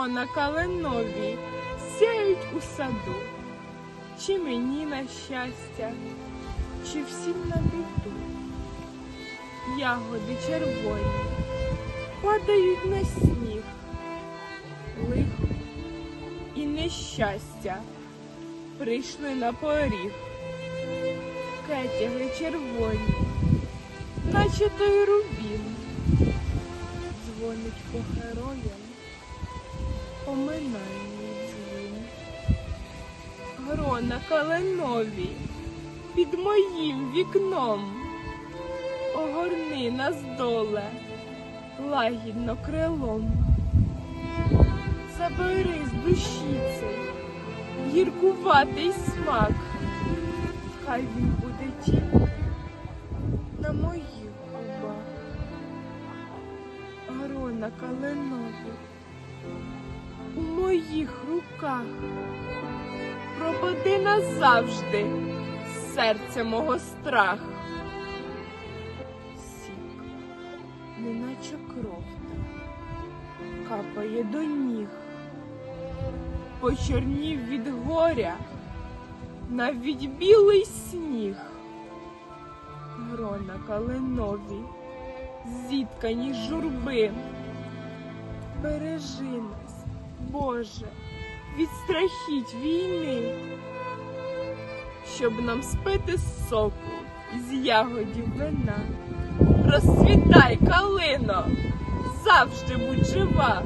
грона каленові сяють у саду. Чи мені на щастя, чи всім на біду. Ягоди червоні падають на сніг, лихо і нещастя прийшли на поріг. Кетяги червоні, наче той рубін, дзвонить по дзвін. Грона каленові під моїм вікном. Огорни нас доле лагідно крилом. Забери з душі цей гіркуватий смак. Хай він буде тільки на моїх губах. Грона каленові у моїх руках. Пропади назавжди з серця мого страх. Сік, неначе кров капає до ніг. Почорнів від горя навіть білий сніг. Грона каленові, зіткані журби. Бережи нас, Боже, від страхіть війни, щоб нам спити з соку з ягодів вина. Розцвітай, калино, завжди будь жива.